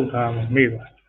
အုပ်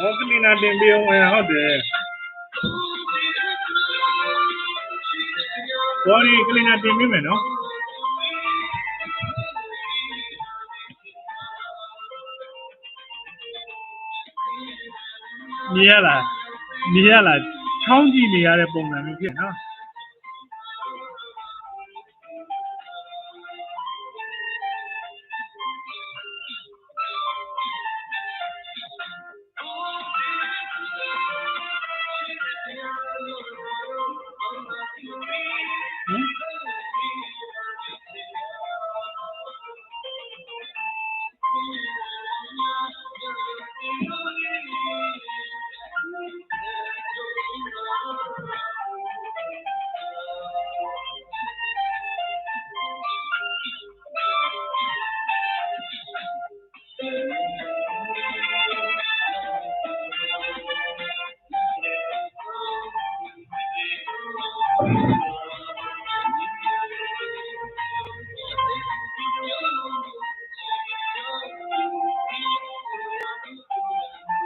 ဟောကလီနာတင်ပေးအောင်ဝင်ဟုတ်တယ်ဘော်ဒီကလီနာတင်ပေးမယ်နော်မြင်ရလားမြင်ရလားချောင်းကြည့်နေရတဲ့ပုံစံမျိုးဖြစ်နော်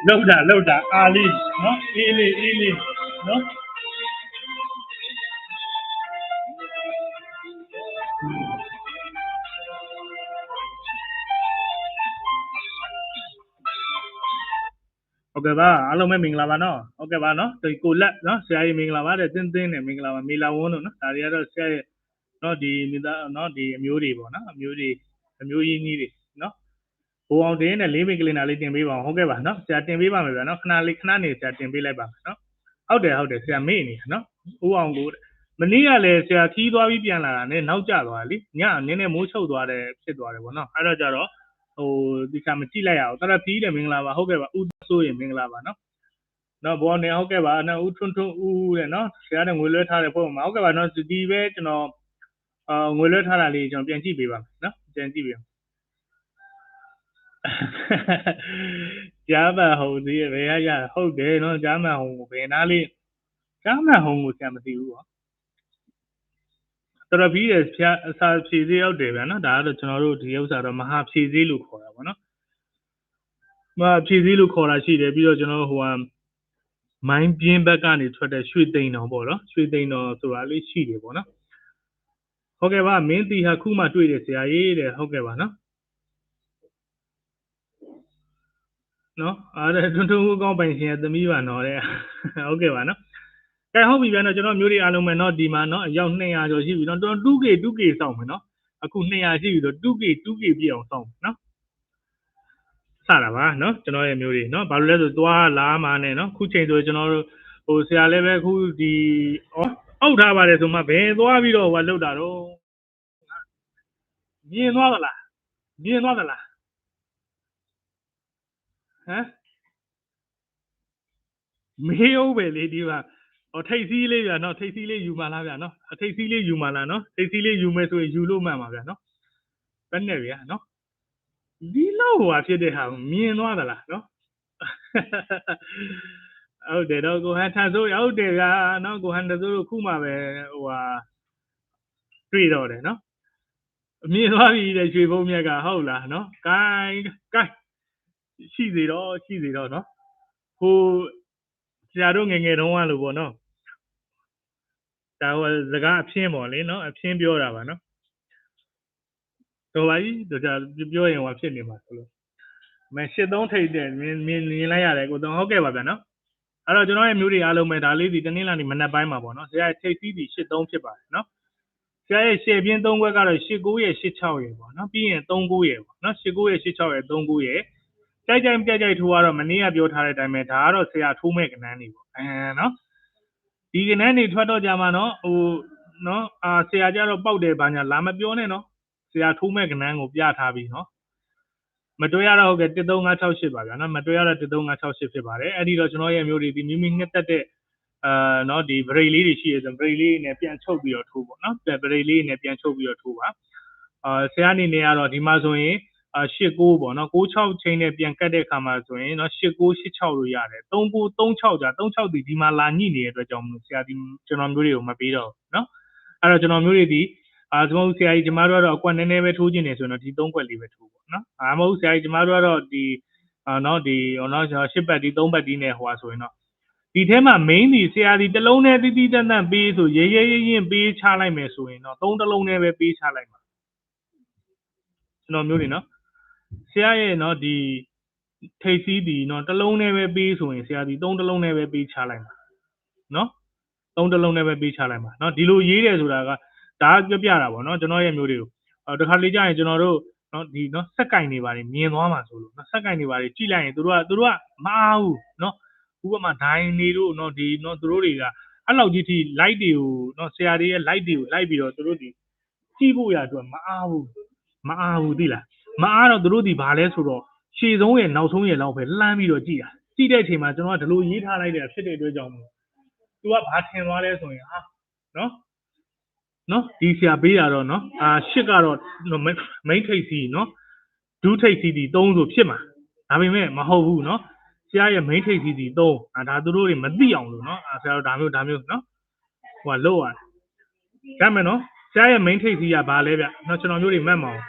လောက်တာလောက်တာအာလေးနော်အေးလေးအေးလေးနော်ဟုတ်ကဲ့ပါအားလုံးပဲမင်္ဂလာပါနော်ဟုတ်ကဲ့ပါနော်ဒီကိုလက်နော်ဆရာကြီးမင်္ဂလာပါတဲ့တင်းတင်းနဲ့မင်္ဂလာပါမီလာဝန်းတို့နော်ဒါတွေကတော့ဆရာရဲ့နော်ဒီမိသားနော်ဒီအမျိုးတွေပေါ့နော်အမျိုးတွေအမျိုးရင်းကြီးတွေနော် ဘိုးအောင်တင်းနဲ့လေးမိတ်ကလေးနာလေးတင်ပေးပါအောင်ဟုတ်ကဲ့ပါနော်ဆရာတင်ပေးပါမယ်ဗျာနော်ခဏလေးခဏနေဆရာတင်ပေးလိုက်ပါမယ်နော်ဟုတ်တယ်ဟုတ်တယ်ဆရာမေ့နေနော်ဦးအောင်ကိုမနေ့ကလည်းဆရာခီးသွားပြီးပြန်လာတာနဲ့နောက်ကျသွားတယ်လीညနည်းနည်းမိုးချုပ်သွားတယ်ဖြစ်သွားတယ်ဗောနော်အဲ့တော့ကြတော့ဟိုဒီကမကြည့်လိုက်ရအောင်တရဖီးတယ်မင်္ဂလာပါဟုတ်ကဲ့ပါဦးဆိုရင်မင်္ဂလာပါနော်နော်ဘောနေဟုတ်ကဲ့ပါနော်ဦးထွန်းထွန်းဦးတဲ့နော်ဆရာနဲ့ငွေလွှဲထားတဲ့ပုံမှာဟုတ်ကဲ့ပါနော်ဒီပဲကျွန်တော်အာငွေလွှဲထားတာလေးကျွန်တော်ပြန်ကြည့်ပေးပါမယ်နော်ပြန်ကြည့်ပေးပါ ကြားမန်ဟုံသေးရဲ့ဘယ်ရရဟုတ်တယ်နော်ကြားမန်ဟုံကိုဘယ်နာလေးကြားမန်ဟုံကိုဆရာမသိဘူးပေါ့တော်တော်ပြီးတယ်ဆရာအစာဖြည့်သေးရောက်တယ်ဗျာနော်ဒါကတော့ကျွန်တော်တို့ဒီဥစ္စာတော့မဟာဖြည့်သေးလို့ခေါ်တာပေါ့နော်မဟာဖြည့်သေးလို့ခေါ်တာရှိတယ်ပြီးတော့ကျွန်တော်ဟိုဟာမိုင်းပြင်းဘက်ကနေထွက်တဲ့ရွှေသိန်တော်ပေါ့နော်ရွှေသိန်တော်ဆိုတာလေးရှိတယ်ပေါ့နော်ဟုတ်ကဲ့ပါမင်းတီဟာခုမှတွေ့တယ်ဆရာကြီးတဲ့ဟုတ်ကဲ့ပါနော် နော်အားတဲ့ထွန်းထွန်းဦးကောင်းပိုင်ရှင်ရဲ့သမီးပါနော်တဲ့ဟုတ်ကဲ့ပါနော်ကဲဟုတ်ပြီဗျာနော်ကျွန်တော်မျိုးတွေအားလုံးပဲနော်ဒီမှာနော်အယောက်200ကျော်ရှိပြီနော်ကျွန်တော် 2K 2K စောင့်မယ်နော်အခု200ရှိပြီတော့ 2K 2K ပြည့်အောင်စောင့်မယ်နော်စတာပါနော်ကျွန်တော်ရဲ့မျိုးတွေနော်ဘာလို့လဲဆိုသွားလားမာနဲ့နော်ခုချိန်ဆိုကျွန်တော်တို့ဟိုဆရာလည်းပဲခုဒီဩအောက်ထားပါတယ်ဆိုမှဘယ်သွားပြီးတော့ဟိုလောက်တာတော့မြင်သွားသလားမြင်သွားသလား ဟမ်မေးဦးပဲလေဒီမှာဟောထိတ်စည်းလေးဗျာနော်ထိတ်စည်းလေးယူမှလားဗျာနော်အထိတ်စည်းလေးယူမှလားနော်ထိတ်စည်းလေးယူမယ်ဆိုရင်ယူလို့မှန်ပါဗျာနော်ဘယ်နဲ့ဗျာနော်ဒီလောက်ဟိုဟာဖြစ်တဲ့ဟာကိုမြင်သွားသလားနော်ဟုတ်တယ်တော့ကိုဟန်ထန်ဆိုးရဟုတ်တယ်ဗျာနော်ကိုဟန်တဆိုးတို့ခုမှပဲဟိုဟာတွေ့တော့တယ်နော်အမြင်သွားပြီတဲ့ရွှေဘုံမြက်ကဟုတ်လားနော်ဂိုင်းဂိုင်း ရှိသေးတော့ရှိသေးတော့နော်ဟိုဆရာတို့ငယ်ငယ်တုန်းကလို့ပေါ့နော်ဒါဟိုစကားအဖြင်းပေါ့လေနော်အဖြင်းပြောတာပါနော်တော့ပါကြီးတို့ကြပြောရင်ဟောဖြစ်နေမှာဆိုလို့မရှစ်သုံးထိတ်တဲ့မြင်မြင်မြင်လိုက်ရတယ်ကိုတော့ဟုတ်ကဲ့ပါဗျာနော်အဲ့တော့ကျွန်တော်ရဲ့မျိုးတွေအားလုံးပဲဒါလေးဒီတနင်္လာနေ့မနက်ပိုင်းမှာပေါ့နော်ဆရာရဲ့ထိတ်စီးဒီရှစ်သုံးဖြစ်ပါတယ်နော်ဆရာရဲ့ရှေ့ပြင်းသုံးခွက်ကတော့ရှစ်9ရဲ့ရှစ်6ရဲ့ပေါ့နော်ပြီးရင်39ရဲ့ပေါ့နော်ရှစ်9ရဲ့ရှစ်6ရဲ့39ရဲ့ ကြိုက်ကြိုက်မကြိုက်ကြိုက်ထိုးကတော့မနေ့ကပြောထားတဲ့အတိုင်းပဲဒါကတော့ဆရာထိုးမဲ့ကဏ္ဍနေပေါ့အဲနော်ဒီကဏ္ဍနေထွက်တော့ကြမှာနော်ဟိုနော်အာဆရာကြတော့ပောက်တယ်ဘာညာလာမပြောနဲ့နော်ဆရာထိုးမဲ့ကဏ္ဍကိုပြထားပြီးနော်မတွေ့ရတော့ဟုတ်ကဲ့13568ပါဗျာနော်မတွေ့ရတော့13568ဖြစ်ပါတယ်အဲ့ဒီတော့ကျွန်တော်ရဲ့မျိုးတွေဒီမိမိငှက်တက်တဲ့အာနော်ဒီ break လေးတွေရှိရဆို break လေးနဲ့ပြန်ချုပ်ပြီးတော့ထိုးပေါ့နော် break လေးနဲ့ပြန်ချုပ်ပြီးတော့ထိုးပါအာဆရာအနေနဲ့ကတော့ဒီမှာဆိုရင် 89ပေါ့နော်96ချိန်နဲ့ပြန်ကတ်တဲ့ခါမှာဆိုရင်နော်89 86လို့ရတယ်3ပိုး36ကြာ36ဒီဒီမှာလာညှိနေတဲ့အတွက်ကြောင့်မလို့ဆရာဒီကျွန်တော်မျိုးတွေကိုမပေးတော့ဘူးနော်အဲ့တော့ကျွန်တော်မျိုးတွေဒီအာကျွန်တော်ဆရာကြီးကျမတို့ကတော့အကွက်နည်းနည်းပဲထိုးခြင်းနေဆိုတော့ဒီ3ကွက်လေးပဲထိုးပေါ့နော်အာမဟုတ်ဆရာကြီးကျမတို့ကတော့ဒီအာနော်ဒီနော်ကျွန်တော်10ပတ်ဒီ3ပတ်ဒီနဲ့ဟိုပါဆိုရင်တော့ဒီထဲမှာ main ဒီဆရာဒီတလုံးနဲ့တိတိတန်တန်ပေးဆိုရဲရဲရဲရင်ပေးချလိုက်မယ်ဆိုရင်တော့သုံးတလုံးနဲ့ပဲပေးချလိုက်မှာကျွန်တော်မျိုးတွေနော် ဆရာရဲ့နော်ဒီထိတ်စီးဒီနော်တစ်လုံးနဲ့ပဲပေးဆိုရင်ဆရာဒီသုံးတစ်လုံးနဲ့ပဲပေးချလိုက်မှာနော်သုံးတစ်လုံးနဲ့ပဲပေးချလိုက်မှာနော်ဒီလိုရေးတယ်ဆိုတာကဒါပြပြတာပေါ့နော်ကျွန်တော်ရဲ့မျိုးတွေကိုတခါလေကြာရင်ကျွန်တော်တို့နော်ဒီနော်စက်ကင်တွေပါတယ်မြင်သွားမှာဆိုလို့နော်စက်ကင်တွေပါတယ်ကြည့်လိုက်ရင်တို့ကတို့ကမအားဘူးနော်ဥပမာဒိုင်းနေတို့နော်ဒီနော်တို့တွေကအဲ့လောက်ကြီးထိ light တွေကိုနော်ဆရာတွေရဲ့ light တွေကိုလိုက်ပြီးတော့တို့ဒီကြည့်ဖို့ရအတွက်မအားဘူးမအားဘူးသိလား မအားတော့တို့ဒီဘာလဲဆိုတော့ရှေ့ဆုံးရဲ့နောက်ဆုံးရဲ့လောက်ပဲလှမ်းပြီးတော့ကြည့်တာကြည့်တဲ့အချိန်မှာကျွန်တော်ကဒီလိုရေးထားလိုက်တဲ့ဖြစ်တဲ့အတွက်ကြောင့်မို့သူကဘာထင်သွားလဲဆိုရင်ဟာနော်နော်ဒီဆရာပေးတာတော့နော်အာရှစ်ကတော့မိန်ထိတ်စီနော်ဒူးထိတ်စီဒီ3ဆိုဖြစ်မှာဒါပေမဲ့မဟုတ်ဘူးနော်ဆရာရဲ့မိန်ထိတ်စီဒီ3အာဒါသူတို့တွေမသိအောင်လို့နော်အာဆရာတို့ဒါမျိုးဒါမျိုးနော်ဟိုကလို့ရတယ်ဒါမဲ့နော်ဆရာရဲ့မိန်ထိတ်စီကဘာလဲဗျနော်ကျွန်တော်မျိုးတွေမှတ်မအောင်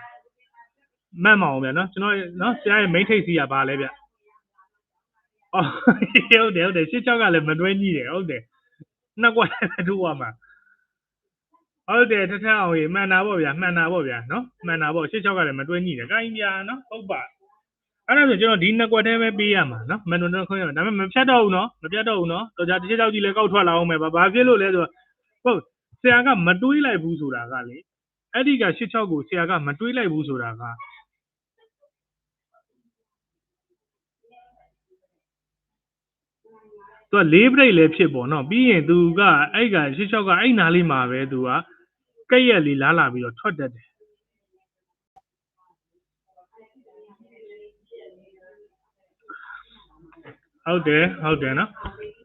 မှတ်မအောင်ဗျနော်ကျွန်တော်နော်ဆရာရဲ့မိန်ထိတ်စီကဘာလဲဗျအော်ဟုတ်တယ်ဟုတ်တယ်ရှစ်ချောက်ကလည်းမတွဲညှိတယ်ဟုတ်တယ်နှစ်ကွက်ထိုးရမှာဟုတ်တယ်ထထအောင်ရေမှန်တာပေါ့ဗျာမှန်တာပေါ့ဗျာနော်မှန်တာပေါ့ရှစ်ချောက်ကလည်းမတွဲညှိတယ်ကိုင်းပြာနော်ဟုတ်ပါအဲ့ဒါဆိုကျွန်တော်ဒီနှစ်ကွက်တည်းပဲပေးရမှာနော်မန်နိုတော့ခွင့်ရမှာဒါပေမဲ့မဖြတ်တော့ဘူးနော်မပြတ်တော့ဘူးနော်တော်ကြတစ်ချက်ချောက်ကြီးလည်းကောက်ထွက်လာအောင်မယ်ဘာဖြစ်လို့လဲဆိုတော့ဟုတ်ဆရာကမတွေးလိုက်ဘူးဆိုတာကလေအဲ့ဒီကရှစ်ချောက်ကိုဆရာကမတွေးလိုက်ဘူးဆိုတာက သူကလေးဘရိတ်လည်းဖြစ်ပေါ့နော်ပြီးရင်သူကအဲ့ကရှစ်ချောက်ကအဲ့နားလေးမှာပဲသူကကက်ရက်လေးလားလာပြီးတော့ထွက်တတ်တယ်ဟုတ်တယ်ဟုတ်တယ်နော်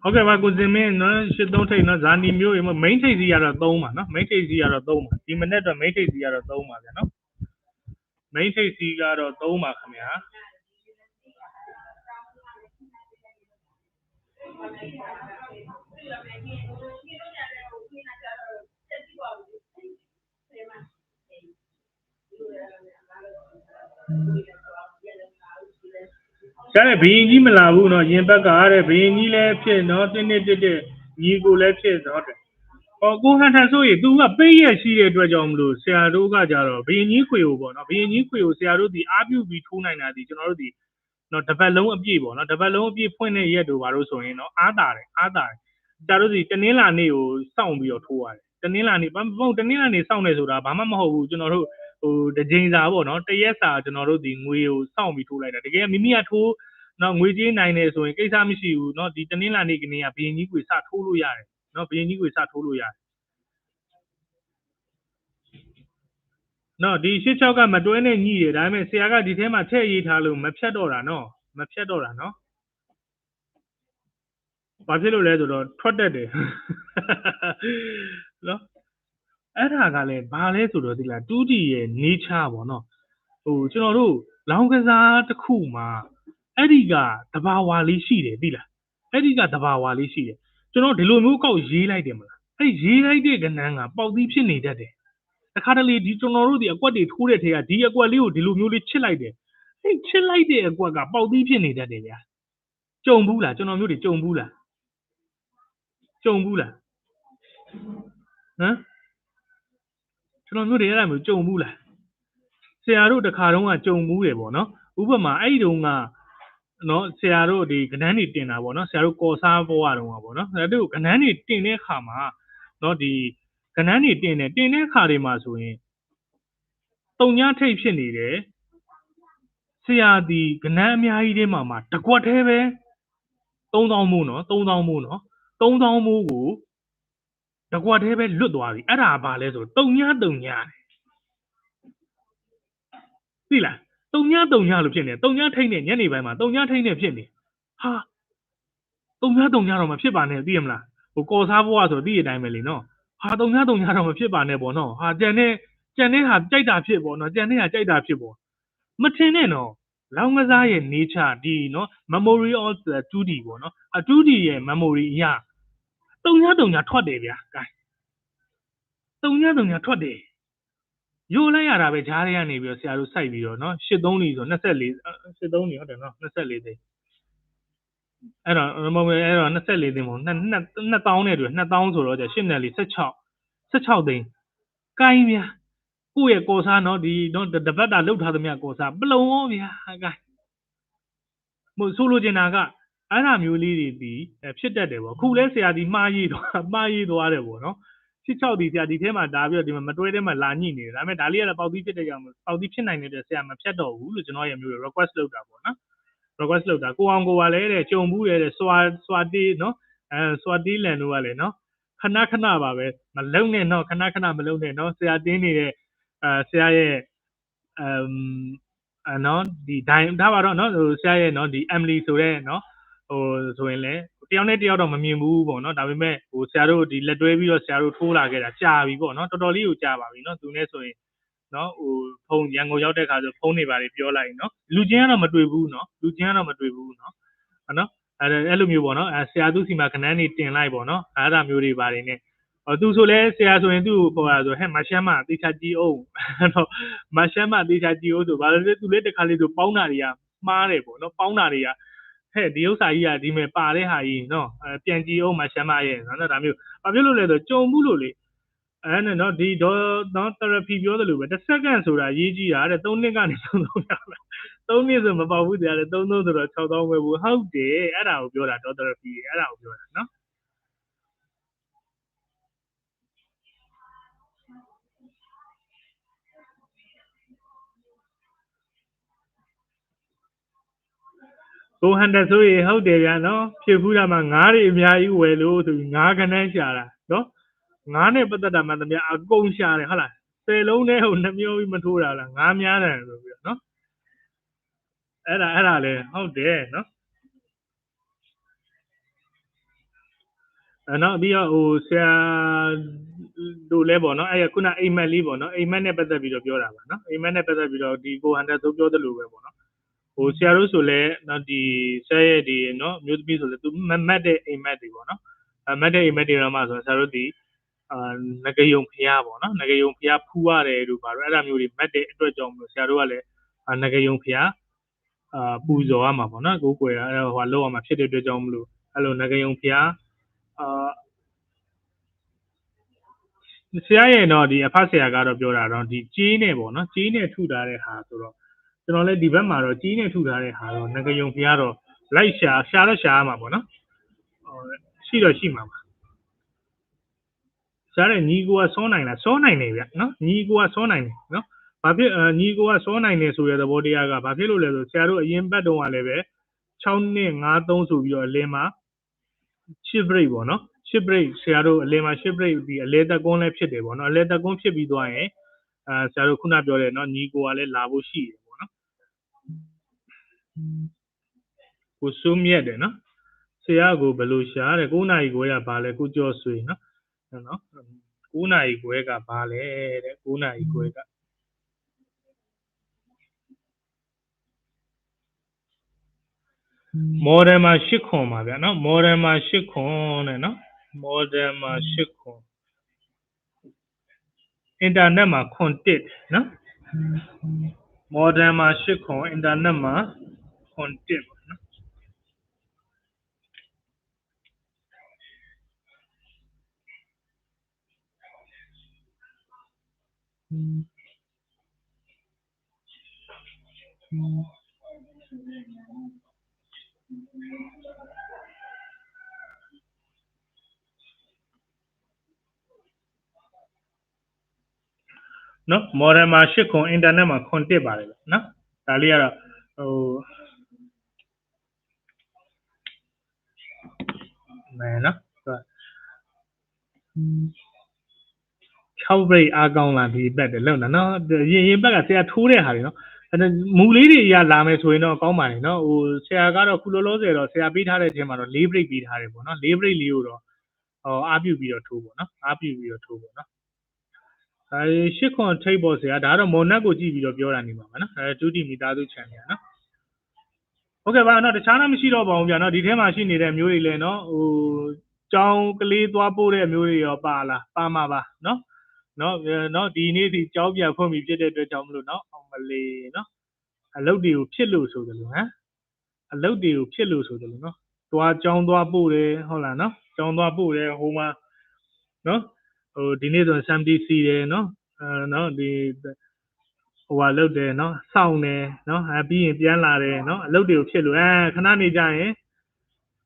ဟုတ်ကဲ့ပါကိုစင်မင်းနော်ရှစ်သုံးထိတ်နော်ဇာနီမျိုးရေမိန်ထိတ်စီကတော့3ပါနော်မိန်ထိတ်စီကတော့3ပါဒီမနေ့တော့မိန်ထိတ်စီကတော့3ပါဗျာနော်မိန်ထိတ်စီကတော့3ပါခင်ဗျာ ကျတဲ့ဘရင်ကြီးမလာဘူးเนาะရင်ဘက်ကတဲ့ဘရင်ကြီးလည်းဖြစ်เนาะတင်းတင်းတက်တက်ညီကိုလည်းဖြစ်တော့တယ်ဟောကိုဟန်ထန်ဆိုရင် तू ကပေးရရှိတဲ့အတွက်ကြောင့်မလို့ဆရာတို့ကကြတော့ဘရင်ကြီးခွေကိုပေါ့เนาะဘရင်ကြီးခွေကိုဆရာတို့ဒီအားပြုပြီးထိုးနိုင်တာဒီကျွန်တော်တို့ဒီ နော်တစ်ပတ်လုံးအပြည့်ပေါ့နော်တစ်ပတ်လုံးအပြည့်ဖွင့်တဲ့ရက်တို့ဘာလို့ဆိုရင်တော့အားတာတယ်အားတာတယ်ဒါတို့စီတနင်္လာနေ့ကိုစောင့်ပြီးတော့ထိုးရတယ်တနင်္လာနေ့ဘာမဟုတ်တနင်္လာနေ့စောင့်နေဆိုတာဘာမှမဟုတ်ဘူးကျွန်တော်တို့ဟိုတကြိမ်စာပေါ့နော်တရက်စာကျွန်တော်တို့ဒီငွေကိုစောင့်ပြီးထိုးလိုက်တာတကယ်မိမိကထိုးနော်ငွေကြေးနိုင်နေဆိုရင်ကိစ္စမရှိဘူးနော်ဒီတနင်္လာနေ့ကနေကဘယင်ကြီးကိုစထိုးလို့ရတယ်နော်ဘယင်ကြီးကိုစထိုးလို့ရတယ် နော်ဒီရှစ်ချောက်ကမတွဲနဲ့ညှိတယ်ဒါပေမဲ့ဆရာကဒီထဲမှာထည့်ရေးထားလို့မဖြတ်တော့တာနော်မဖြတ်တော့တာနော်ဘာဖြစ်လို့လဲဆိုတော့ထွက်တတ်တယ်နော်အဲ့ဒါကလည်းဘာလဲဆိုတော့ဒီလားတူးတီရဲ့ nature ပေါ့နော်ဟိုကျွန်တော်တို့လောင်းကစားတစ်ခုမှာအဲ့ဒီကတဘာဝလေးရှိတယ်သိလားအဲ့ဒီကတဘာဝလေးရှိတယ်ကျွန်တော်ဒီလိုမျိုးကောက်ရေးလိုက်တယ်မလားအဲ့ရေးလိုက်တဲ့ကဏ္ဍကပေါက်သီးဖြစ်နေတတ်တယ် တခါတလေဒီကျွန်တော်တို့ဒီအကွက်တွေထိုးတဲ့ထဲကဒီအကွက်လေးကိုဒီလိုမျိုးလေးချစ်လိုက်တယ်အဲ့ချစ်လိုက်တဲ့အကွက်ကပေါက်သီးဖြစ်နေတတ်တယ်ဗျာကြုံဘူးလားကျွန်တော်မျိုးတွေကြုံဘူးလားကြုံဘူးလားဟမ်ကျွန်တော်တို့တွေအဲ့ဒါမျိုးကြုံဘူးလားဆရာတို့တခါတုန်းကကြုံဘူးတယ်ပေါ့နော်ဥပမာအဲ့ဒီတုန်းကနော်ဆရာတို့ဒီကဏ္ဍတွေတင်တာပေါ့နော်ဆရာတို့ကော်စားဘဝတုန်းကပေါ့နော်ဆရာတို့ကဏ္ဍတွေတင်တဲ့အခါမှာနော်ဒီက ဏ္ဍတွေတင်တယ်တင်တဲ့အခါတွေမှာဆိုရင်တုံညာထိတ်ဖြစ်နေတယ်ဆရာဒီကဏ္ဍအများကြီးထဲမှာမှာတကွက်သေးပဲ3000မို့နော်3000မို့နော်3000မို့ကိုတကွက်သေးပဲလွတ်သွားပြီအဲ့ဒါဘာလဲဆိုတုံညာတုံညာသိလားတုံညာတုံညာလို့ဖြစ်နေတုံညာထိတ်နေညနေပိုင်းမှာတုံညာထိတ်နေဖြစ်နေဟာတုံညာတုံညာတော့မဖြစ်ပါနဲ့သိရမလားဟိုကော်စားဘွားဆိုသိရတိုင်းပဲလေနော် ဟာတုံညာတုံညာတော့မဖြစ်ပါနဲ့ပေါ့နော်ဟာကြံတဲ့ကြံတဲ့ဟာကြိုက်တာဖြစ်ပေါ့နော်ကြံတဲ့ဟာကြိုက်တာဖြစ်ပေါ့မထင်နဲ့နော်လောင်ကစားရဲ့ nature ဒီနော် memory of the 2D ပေါ့နော်အ 2D ရဲ့ memory အရာတုံညာတုံညာထွက်တယ်ဗျာ gain တုံညာတုံညာထွက်တယ်ရိုးလိုက်ရတာပဲဂျားတွေကနေပြီးတော့ဆရာတို့စိုက်ပြီးတော့နော်83လီဆို24 83လီဟုတ်တယ်နော်24သိန်း အဲ့တော့မဟုတ်ဘူးအဲ့တော့24သိန်းမဟုတ်နှစ်နှစ်2000နဲ့တွေ့2000ဆိုတော့ကျ8နယ်လီ16 16သိန်းကိုင်းဗျာကိုယ့်ရဲ့ကော်စားနော်ဒီနော်တပတ်တာလောက်ထားသမျှကော်စားပလုံရောဗျာကိုင်းမို့ဆိုလိုချင်တာကအဲ့ဒါမျိုးလေးတွေဒီဖြစ်တတ်တယ်ပေါ့ခုလဲဆရာဒီမှားရေးသွားမှားရေးသွားတယ်ပေါ့နော်16ဒီဆရာဒီထဲမှာဒါပြီးတော့ဒီမှာမတွဲထဲမှာလာညှိနေတယ်ဒါပေမဲ့ဒါလေးကတော့ပေါက်သီးဖြစ်တဲ့ကြောင့်ပေါက်သီးဖြစ်နိုင်တဲ့ဆရာမဖြတ်တော့ဘူးလို့ကျွန်တော်ရဲ့မျိုး request လုပ်တာပေါ့နော် request လုပ်တာကိုအောင်ကိုကလည်းတဲ့ကြုံဘူးတဲ့စွာစွာတီးနော်အဲစွာတီးလန်တို့ကလည်းနော်ခဏခဏပါပဲမလုံနဲ့နော်ခဏခဏမလုံနဲ့နော်ဆရာတင်းနေတဲ့အဲဆရာရဲ့အမ်အနော်ဒီဒိုင်ဒါပါတော့နော်ဟိုဆရာရဲ့နော်ဒီ Emily ဆိုတဲ့နော်ဟိုဆိုရင်လည်းတယောက်နဲ့တယောက်တော့မမြင်ဘူးပေါ့နော်ဒါပေမဲ့ဟိုဆရာတို့ဒီလက်တွဲပြီးတော့ဆရာတို့ထိုးလာခဲ့တာကြာပြီပေါ့နော်တော်တော်လေးကိုကြာပါပြီနော်သူနဲ့ဆိုရင် နော်ဟိုဖုန်းရန်ကုန်ရောက်တဲ့ခါဆိုဖုန်းတွေပါတွေပြောလိုက်နော်လူချင်းကတော့မတွေ့ဘူးနော်လူချင်းကတော့မတွေ့ဘူးနော်ဟုတ်နော်အဲအဲ့လိုမျိုးပေါ့နော်အဲဆရာသူစီမှာခဏနေတင်လိုက်ပေါ့နော်အဲအဲ့ဒါမျိုးတွေပါတွေ ਨੇ ဟောသူဆိုလဲဆရာဆိုရင်သူ့ကိုခေါ်တာဆိုဟဲ့မရှမ်းမတေချာကြည့်အောင်တော့မရှမ်းမတေချာကြည့်အောင်ဆိုဘာလို့လဲသူလည်းတခါလေးဆိုပေါင်းတာတွေကမှားတယ်ပေါ့နော်ပေါင်းတာတွေကဟဲ့ဒီဥစ္စာကြီးကဒီမဲ့ပါတဲ့ဟာကြီးနော်အဲပြန်ကြည့်အောင်မရှမ်းမရဲ့နော်ဒါမျိုးဘာဖြစ်လို့လဲဆိုကြုံဘူးလို့လေ အဲ့နဲ့နော်ဒီတော့နော် therapy ပြောသလိုပဲတစ်စက္ကန့်ဆိုတာရေးကြည့်တာတဲ့3နှစ်ကနေ3000ရလား3နှစ်ဆိုမပေါဘူးတရားလေ3000ဆိုတော့6000ပဲဘူးဟုတ်တယ်အဲ့ဒါကိုပြောတာ dot therapy အဲ့ဒါကိုပြောတာနော်ကိုဟန်တက်ဆိုရင်ဟုတ်တယ်ဗျာနော်ဖြစ်ဖူးတာမှငားတွေအများကြီးဝယ်လို့ဆိုပြီးငားခဏန်းရှာတာနော် ငားနဲ့ပတ်သက်တာမှတမအကုန်ရှာတယ်ဟုတ်လားဆယ်လုံးနဲ့ဟိုနှမျိုးပြီးမထိုးတာလားငားများတယ်ဆိုပြီးတော့နော်အဲ့ဒါအဲ့ဒါလေဟုတ်တယ်နော်အဲ့တော့ပြီးတော့ဟိုဆရာတို့လဲပေါ့နော်အဲ့ခုနအိမ်မက်လေးပေါ့နော်အိမ်မက်နဲ့ပတ်သက်ပြီးတော့ပြောတာပါနော်အိမ်မက်နဲ့ပတ်သက်ပြီးတော့ဒီကိုဟန်တက်ဆိုပြောသလိုပဲပေါ့နော်ဟိုဆရာတို့ဆိုလဲနော်ဒီဆရာရဲ့ဒီနော်မျိုးသမီးဆိုလဲသူမမတ်တဲ့အိမ်မက်တွေပေါ့နော်အမတ်တဲ့အိမ်မက်တွေတော့မှဆိုဆရာတို့ဒီ အာငကယုံဖျားပေါ့နော်ငကယုံဖျားဖူးရတယ်လို့ပါတော့အဲ့ဒါမျိုးတွေမတ်တဲ့အတွက်ကြောင့်မလို့ဆရာတို့ကလည်းငကယုံဖျားအာပူဇော်ရမှာပေါ့နော်ကိုကိုယ်ရအဲ့ဟိုလောက်ရမှာဖြစ်တဲ့အတွက်ကြောင့်မလို့အဲ့လိုငကယုံဖျားအာဆရာရဲ့တော့ဒီအဖဆရာကတော့ပြောတာတော့ဒီကြီးနဲ့ပေါ့နော်ကြီးနဲ့ထုထားတဲ့ဟာဆိုတော့ကျွန်တော်လည်းဒီဘက်မှာတော့ကြီးနဲ့ထုထားတဲ့ဟာတော့ငကယုံဖျားတော့လိုက်ရှာရှာတော့ရှာရမှာပေါ့နော်ဟိုရှိတော့ရှိမှာပါ ရှားတဲ့ညီကိုကစောနိုင်လားစောနိုင်တယ်ဗျနော်ညီကိုကစောနိုင်တယ်နော်ဘာဖြစ်ညီကိုကစောနိုင်တယ်ဆိုတဲ့သဘောတရားကဘာဖြစ်လို့လဲဆိုဆရာတို့အရင်ဘက်တုန်းကလည်းပဲ6နှစ်53ဆိုပြီးတော့အလင်းမှာ10 break ပေါ့နော်10 break ဆရာတို့အလင်းမှာ10 break ဒီအလဲတက်ကွန်းလည်းဖြစ်တယ်ပေါ့နော်အလဲတက်ကွန်းဖြစ်ပြီးသွားရင်အဲဆရာတို့ခုနပြောတယ်နော်ညီကိုကလည်းလာဖို့ရှိတယ်ပေါ့နော်ကိုစုံမြက်တယ်နော်ဆရာကိုဘယ်လိုရှားတယ်9နာရီခွဲကဘာလဲကိုကျော်ဆွေနော် နော်9နာရီခွဲကဘာလဲတဲ့9နာရီခွဲကမော်ဒယ်မှာ8ခွန်ပါဗျာနော်မော်ဒယ်မှာ8ခွန်တဲ့နော်မော်ဒယ်မှာ8ခွန်အင်တာနက်မှာခွန်1နော်မော်ဒယ်မှာ8ခွန်အင်တာနက်မှာခွန်1 ပါနော်နော် model မှာ8ခွန် internet မှာခွန်တစ်ပါတယ်ဗျနော်ဒါလေးကတော့ဟိုမယ်နော် 6 break အားကောင်းလာဒီဘက်တယ်လောက်နော်နော်ရင်ရင်ဘက်ကဆရာထိုးတဲ့ဟာတွေနော်အဲ့မူလေးတွေရလာမယ်ဆိုရင်တော့ကောင်းပါလေနော်ဟိုဆရာကတော့ခုလောလောဆယ်တော့ဆရာပေးထားတဲ့အချိန်မှာတော့၄ break ပေးထားတယ်ပေါ့နော်၄ break လေးကိုတော့ဟောအားပြုပြီးတော့ထိုးပေါ့နော်အားပြုပြီးတော့ထိုးပေါ့နော်အဲရှစ်ခွန်ထိပ်ပေါ်ဆရာဒါကတော့မော်နက်ကိုကြည့်ပြီးတော့ပြောတာနေပါမယ်နော်အဲဒုတိမိသားစု channel နော်ဟုတ်ကဲ့ပါနော်တခြားတော့မရှိတော့ပါဘူးဗျာနော်ဒီထဲမှာရှိနေတဲ့မျိုးတွေလည်းနော်ဟိုကြောင်းကလေးသွားပို့တဲ့မျိုးတွေရောပါလားပါမှာပါနော် နော်နော်ဒီနေ့ဒီကြောင်းပြန်ဖွင့်ပြီးဖြစ်တဲ့အတွက်ကြောင့်မလို့နော်အောင်မလေးနော်အလုတ်တွေကိုဖြစ်လို့ဆိုတယ်လို့ဟမ်အလုတ်တွေကိုဖြစ်လို့ဆိုတယ်လို့နော်သွားကြောင်းသွားပို့တယ်ဟုတ်လားနော်ကြောင်းသွားပို့တယ်ဟိုမှာနော်ဟိုဒီနေ့ဆို SMDC တယ်နော်အဲနော်ဒီဟိုဟာလုတ်တယ်နော်စောင့်တယ်နော်အဲပြီးရင်ပြန်လာတယ်နော်အလုတ်တွေကိုဖြစ်လို့အဲခဏနေကြရင်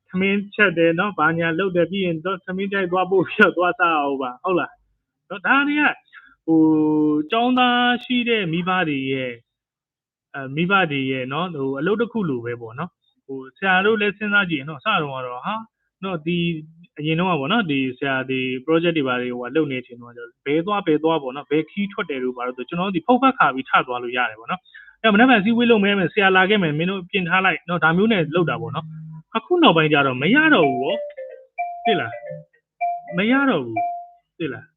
သမင်းချက်တယ်နော်ဘာညာလုတ်တယ်ပြီးရင်တော့သမင်းကြိုက်သွားပို့ပြီးတော့သွားစားအောင်ပါဟုတ်လား နော်ဒါတွေကဟိုចောင်းသားရှိတဲ့မိဘတွေရဲ့အဲမိဘတွေရဲ့နော်ဟိုအလုပ်တစ်ခုလိုပဲပေါ့နော်ဟိုဆရာတို့လည်းစဉ်းစားကြည့်ရင်နော်စတော့ကတော့ဟာနော်ဒီအရင်တော့ပေါ့နော်ဒီဆရာဒီ project တွေပါတွေဟိုလုပ်နေတဲ့အချိန်တော့ဘဲသွားဘဲသွားပေါ့နော်ဘဲခီးထွက်တယ်လို့ပါတော့ကျွန်တော်တို့ဒီဖုတ်ဖက်ခါပြီးထသွားလို့ရတယ်ပေါ့နော်အဲ့မနေ့ကစီဝေးလုပ်မဲမယ်ဆရာလာခဲ့မယ်မင်းတို့ပြင်ထားလိုက်နော်ဒါမျိုးနဲ့လုပ်တာပေါ့နော်အခုနောက်ပိုင်းကျတော့မရတော့ဘူးရောသိလားမရတော့ဘူးသိလား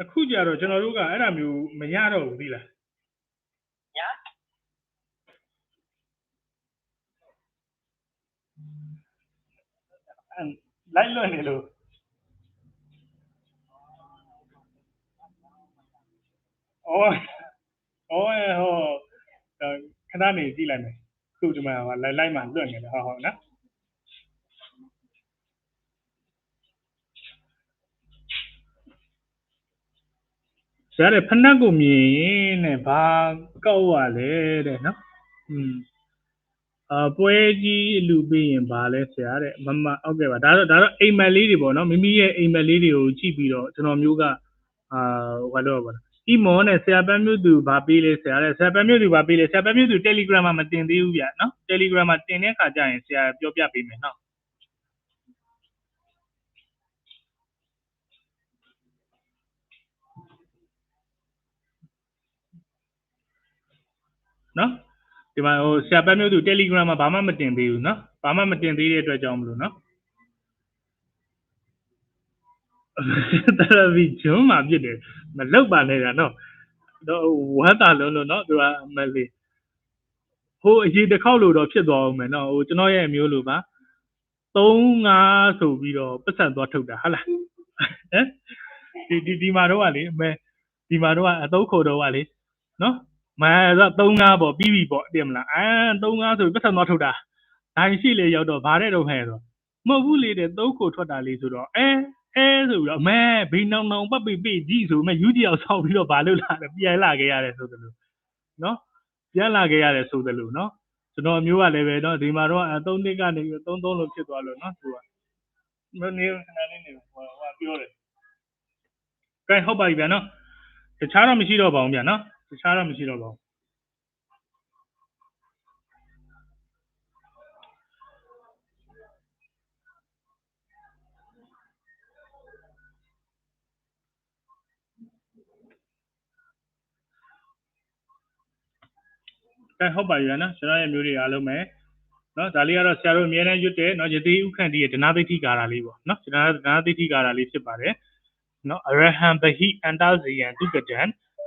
အခုကြတော့ကျွန်တော်တို့ကအဲ့ဒါမျိုးမရတော့ဘူးသိလားရလိုက်လွတ်နေလို့အော်အော်ဟောခဏနေကြည့်လိုက်မယ်ခုဒီမှာလိုက်လိုက်မှလွတ်နေတယ်ဟောဟောနော် ဆရာတဲ့ဖနက်ကိုမြင်ရင်တဲ့ဘာကောက်ရလဲတဲ့နော်อืมအာပွဲကြီးအလူပေးရင်ဘာလဲဆရာတဲ့မမဟုတ်ကဲ့ပါဒါတော့ဒါတော့အိမ်မက်လေးတွေပေါ့နော်မိမိရဲ့အိမ်မက်လေးတွေကိုကြည့်ပြီးတော့ကျွန်တော်မျိုးကအာဟိုကတော့ပေါ့နော်အီမောနဲ့ဆရာပန်းမျိုးသူဗာပေးလေဆရာတဲ့ဆရာပန်းမျိုးသူဗာပေးလေဆရာပန်းမျိုးသူ Telegram မှာမတင်သေးဘူးဗျနော် Telegram မှာတင်တဲ့အခါကျရင်ဆရာပြောပြပေးမယ်နော် နော်ဒီမှာဟိုဆရာပန်းမျိုးသူ Telegram မှာဘာမှမတင်သေးဘူးနော်ဘာမှမတင်သေးတဲ့အတွက်ကြောင့်မလို့နော်တရဗီဂျွန်းမှာဖြစ်တယ်မလောက်ပါနဲ့ကနော်တော့ဝမ်းသာလုံးလို့နော်သူကအမလေးဟိုအရေးတစ်ခေါက်လို့တော့ဖြစ်သွားအောင်မယ်နော်ဟိုကျွန်တော်ရဲ့အမျိုးလိုပါ3 5ဆိုပြီးတော့ပတ်စံသွားထုတ်တာဟုတ်လားဟမ်ဒီဒီဒီမှာတော့ကလေအမေဒီမှာတော့အတုပ်ခိုတော့ကလေနော် မဆို3 5ပေါ့ပြီးပြီပေါ့တည်မလားအဲ3 5ဆိုပတ်စံသွားထုတ်တာဒိုင်ရှိလေရောက်တော့ဗာတဲ့တော့ဟဲ့ဆိုမဟုတ်ဘူးလေတဲ့သုံးခိုထွက်တာလေးဆိုတော့အဲအဲဆိုပြီးတော့အမဲဘိနောင်နောင်ပတ်ပိပိကြီးဆိုမဲ့ယူကြီးအောင်ဆောက်ပြီးတော့ဗာလို့လာတယ်ပြန်လာခဲ့ရတယ်ဆိုသလိုနော်ပြန်လာခဲ့ရတယ်ဆိုသလိုနော်ကျွန်တော်မျိုးကလည်းပဲနော်ဒီမှာတော့အသုံးနှစ်ကနေပြီးသုံးသုံးလို့ဖြစ်သွားလို့နော်သူကမနေခဏလေးနေဟိုဟာပြောတယ်ကဲဟုတ်ပါပြီဗျာနော်တခြားတော့မရှိတော့ပါဘူးဗျာနော် တခြားတော့မရှိတော့ပါဘူးကဲဟုတ်ပါပြီနော်ကျွန်တော်ရဲ့မျိုးတွေအားလုံးပဲနော်ဒါလေးကတော့ဆရာတို့အများနဲ့ရွတ်တဲ့နော်ယတိဥခန့်တီရဲ့ဒနာသိတိကာရာလေးပေါ့နော်ကျွန်တော်ဒနာသိတိကာရာလေးဖြစ်ပါတယ်နော်အရဟံဘဟိအန္တဇယံဒုက္ကတံ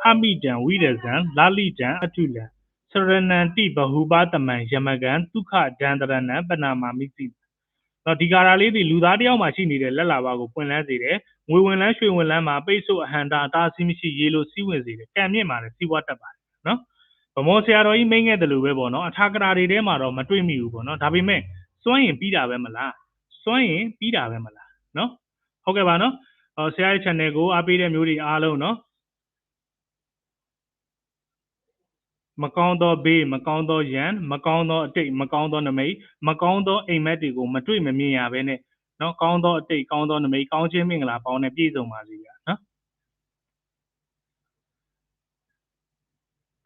အမိတံဝိရဇံလာလိတံအတုလံစရဏံတိဘဟုပါတမံယမကံဒုက္ခဒန္တရဏံပနာမာမိတိတော့ဒီကာရာလေးဒီလူသားတယောက်မှာရှိနေတဲ့လက်လာပါကိုပွင့်လန်းစေတယ်ငွေဝင်လန်းရွှေဝင်လန်းမှာပိတ်ဆို့အဟန္တာတာစီမရှိရေလိုစီးဝင်စေတယ်ကံမြင့်မှာလည်းစီးပွားတက်ပါတယ်နော်ဗမောဆရာတော်ကြီးမိတ်ခဲ့တယ်လို့ပဲပေါ့နော်အထာကရာတွေထဲမှာတော့မတွေ့မိဘူးပေါ့နော်ဒါပေမဲ့စွန့်ရင်ပြီးတာပဲမလားစွန့်ရင်ပြီးတာပဲမလားနော်ဟုတ်ကဲ့ပါနော်ဟောဆရာရဲ့ channel ကိုအားပေးတဲ့မျိုးတွေအားလုံးနော် မကောင်းသောဘေးမကောင်းသောရန်မကောင်းသောအတိတ်မကောင်းသောနမိတ်မကောင်းသောအိမ်မက်တွေကိုမတွေ့မမြင်ရဘဲနဲ့နော်ကောင်းသောအတိတ်ကောင်းသောနမိတ်ကောင်းခြင်းမင်္ဂလာပေါင်းနဲ့ပြည့်စုံပါစေဗျာနော်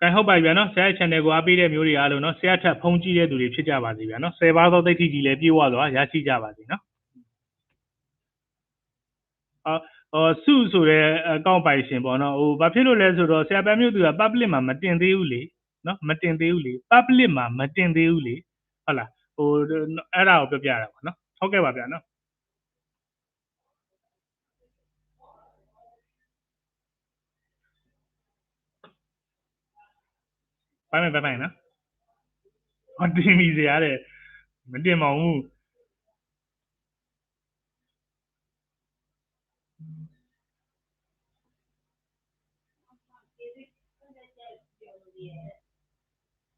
ကဲဟုတ်ပါပြီဗျာနော်ဆရာရဲ့ channel ကိုအားပေးတဲ့မျိုးတွေအားလုံးနော်ဆရာထက်ဖုံးကြည့်တဲ့သူတွေဖြစ်ကြပါစေဗျာနော်10ပါးသောသိဋ္ဌိကြီးလည်းပြည့်ဝစွာရရှိကြပါစေနော်အာဟောစုဆိုတဲ့အကောင့်ပိုင်ရှင်ပေါ့နော်ဟိုဘာဖြစ်လို့လဲဆိုတော့ဆရာပန်းမျိုးသူက public မှာမတင်သေးဘူးလေ နော်မတင်သေးဘူးလေ public မှာမတင်သေးဘူးလေဟုတ်လားဟိုအဲ့ဒါကိုပြောပြတာပါနော်ဟုတ်ကဲ့ပါဗျာနော်ဘိုင်းမယ်ဘိုင်းမယ်နော်ဟောတင်ပြီစရာတဲ့မတင်ပါဘူး